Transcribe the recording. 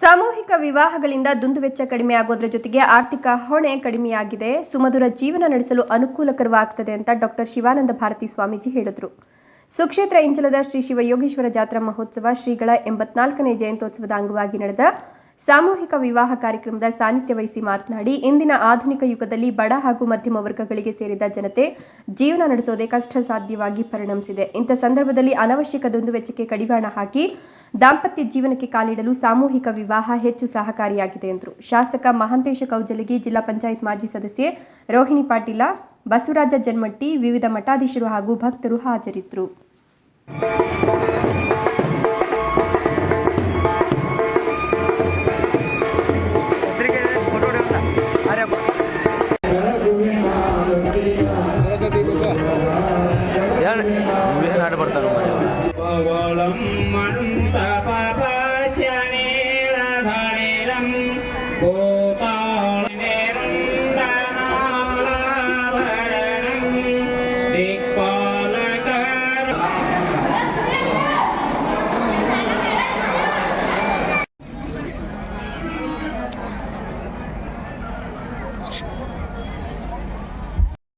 ಸಾಮೂಹಿಕ ವಿವಾಹಗಳಿಂದ ದುಂದುವೆಚ್ಚ ಕಡಿಮೆ ಆಗೋದ್ರ ಜೊತೆಗೆ ಆರ್ಥಿಕ ಹೊಣೆ ಕಡಿಮೆಯಾಗಿದೆ. ಸುಮಧುರ ಜೀವನ ನಡೆಸಲು ಅನುಕೂಲಕರವಾಗ್ತದೆ ಅಂತ ಡಾಕ್ಟರ್ ಶಿವಾನಂದ ಭಾರತಿ ಸ್ವಾಮೀಜಿ ಹೇಳಿದರು. ಸುಕ್ಷೇತ್ರ ಇಂಚಲದ ಶ್ರೀ ಶಿವಯೋಗೇಶ್ವರ ಜಾತ್ರಾ ಮಹೋತ್ಸವ ಶ್ರೀಗಳ ಎಂಬತ್ನಾಲ್ಕನೇ ಜಯಂತೋತ್ಸವದ ಅಂಗವಾಗಿ ನಡೆದ ಸಾಮೂಹಿಕ ವಿವಾಹ ಕಾರ್ಯಕ್ರಮದ ಸಾನ್ನಿಧ್ಯ ವಹಿಸಿ ಮಾತನಾಡಿ, ಇಂದಿನ ಆಧುನಿಕ ಯುಗದಲ್ಲಿ ಬಡ ಹಾಗೂ ಮಧ್ಯಮ ವರ್ಗಗಳಿಗೆ ಸೇರಿದ ಜನತೆ ಜೀವನ ನಡೆಸೋದೇ ಕಷ್ಟ ಸಾಧ್ಯವಾಗಿ ಪರಿಣಮಿಸಿದೆ. ಇಂಥ ಸಂದರ್ಭದಲ್ಲಿ ಅನವಶ್ಯಕ ದುಂದುವೆಚ್ಚಕ್ಕೆ ಕಡಿವಾಣ ಹಾಕಿ ದಾಂಪತ್ಯ ಜೀವನಕ್ಕೆ ಕಾಲಿಡಲು ಸಾಮೂಹಿಕ ವಿವಾಹ ಹೆಚ್ಚು ಸಹಕಾರಿಯಾಗಿದೆ ಎಂದರು. ಶಾಸಕ ಮಹಾಂತೇಶ ಕೌಜಲಗಿ, ಜಿಲ್ಲಾ ಪಂಚಾಯತ್ ಮಾಜಿ ಸದಸ್ಯೆ ರೋಹಿಣಿ ಪಾಟೀಲ, ಬಸವರಾಜ ಜನ್ಮಟ್ಟಿ, ವಿವಿಧ ಮಠಾಧೀಶರು ಹಾಗೂ ಭಕ್ತರು ಹಾಜರಿದ್ದರು. ಬರ್ತಾರೆ Mandala